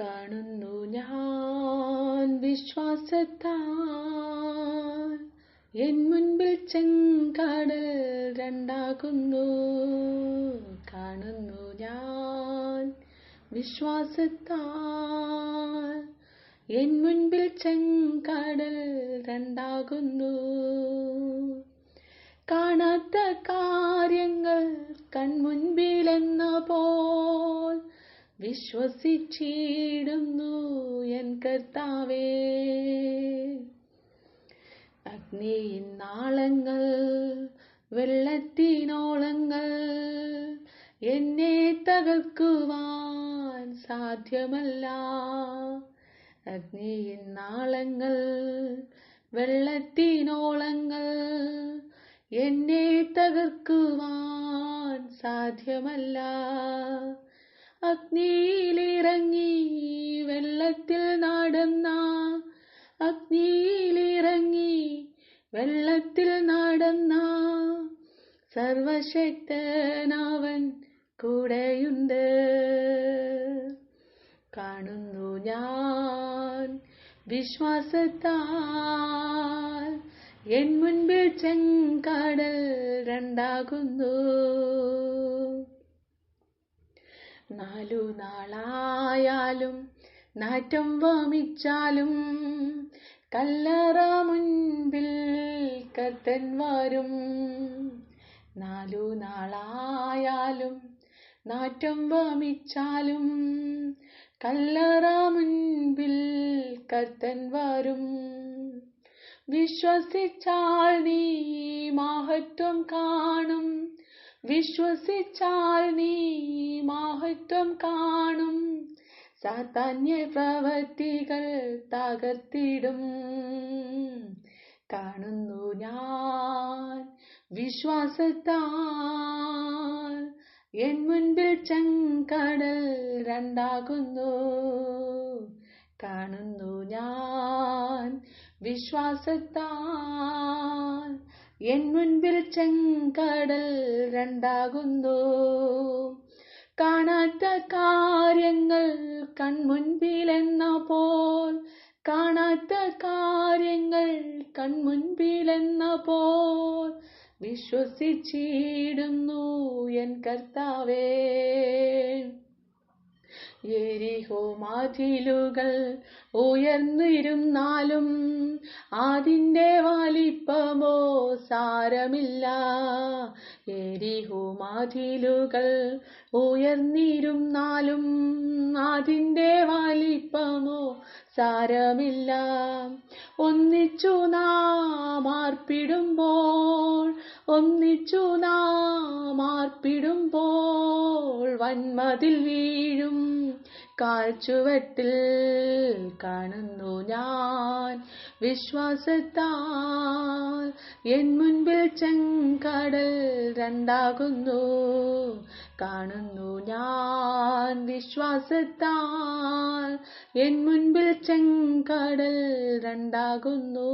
കാണുന്നു ഞാൻ വിശ്വാസത്താൽ. എൻ മുൻപിൽ ചെങ്കടൽ രണ്ടാകുന്നു. കാണുന്നു ഞാൻ വിശ്വാസത്താൽ. എൻ മുൻപിൽ ചെങ്കടൽ രണ്ടാകുന്നു. കാണാത്ത കാര്യങ്ങൾ കൺമുൻപിലെന്ന വിശ്വസിച്ചിടുന്നു എൻ കർത്താവേ. അഗ്നിയിൻ നാളങ്ങൾ വെള്ളത്തിനോളങ്ങൾ എന്നെ തകർക്കുവാൻ സാധ്യമല്ല. അഗ്നിയിൻ നാളങ്ങൾ വെള്ളത്തിനോളങ്ങൾ എന്നെ തകർക്കുവാൻ സാധ്യമല്ല. അഗ്നിയിലിറങ്ങി വെള്ളത്തിൽ നടന്ന അഗ്നിയിലിറങ്ങി വെള്ളത്തിൽ നടന്ന സർവശക്തനാവൻ കൂടെയുണ്ട്. കാണുന്നു ഞാൻ വിശ്വാസത്താൽ. എൻ മുൻപിൽ ചെങ്കടൽ രണ്ടാകുന്നു. നാലു നാളായാലും നാറ്റം വമിച്ചാലും കല്ലറ മുൻപിൽ കത്തൻ വരും. നാലു നാളായാലും നാറ്റം വമിച്ചാലും കല്ലറ മുൻപിൽ കത്തൻ വരും. വിശ്വസിച്ചാൽ നീ മഹത്വം കാണും. വിശ്വസിച്ചാൽ നീ മഹത്വം കാണും. സാധാന്യ പ്രവൃത്തികൾ തകർത്തിടും. കാണുന്നു ഞാൻ വിശ്വാസത്താൽ എൻ മുൻപിൽ ചെങ്കടൽ രണ്ടാകുന്നു. കാണുന്നു ഞാൻ വിശ്വാസത്താൽ എൻ മുൻപിൽ ചെങ്കടൽ രണ്ടാകുന്നു. കാണാത്ത കാര്യങ്ങൾ കൺമുൻപിലെന്ന പോൽ കാണാത്ത കാര്യങ്ങൾ കൺമുൻപിലെന്ന പോൽ വിശ്വസിച്ചിടുന്നു എൻ കർത്താവേ. എരിഹോ മതിലുകൾ ഉയർന്നിരുന്നാലും അതിന്റെ വലിപ്പമോ സാരമില്ല. എരിഹോ മതിലുകൾ ഉയർന്നിരുന്നാലും അതിന്റെ വലിപ്പമോ സാരമില്ല. ഒന്നിച്ചു നാം ആർപ്പിടുമ്പോൾ ഒന്നിച്ചു നാം ആർപ്പിടുമ്പോൾ വന്മതിൽ വീഴും. കാൽച്ചുവട്ടിൽ കാണുന്നു ഞാൻ. വിശ്വാസത്താൽ എൻ മുൻപിൽ ചെങ്കടൽ രണ്ടാകുന്നു. കാണുന്നു ഞാൻ. വിശ്വാസത്താൽ എൻ മുൻപിൽ ചെങ്കടൽ രണ്ടാകുന്നു.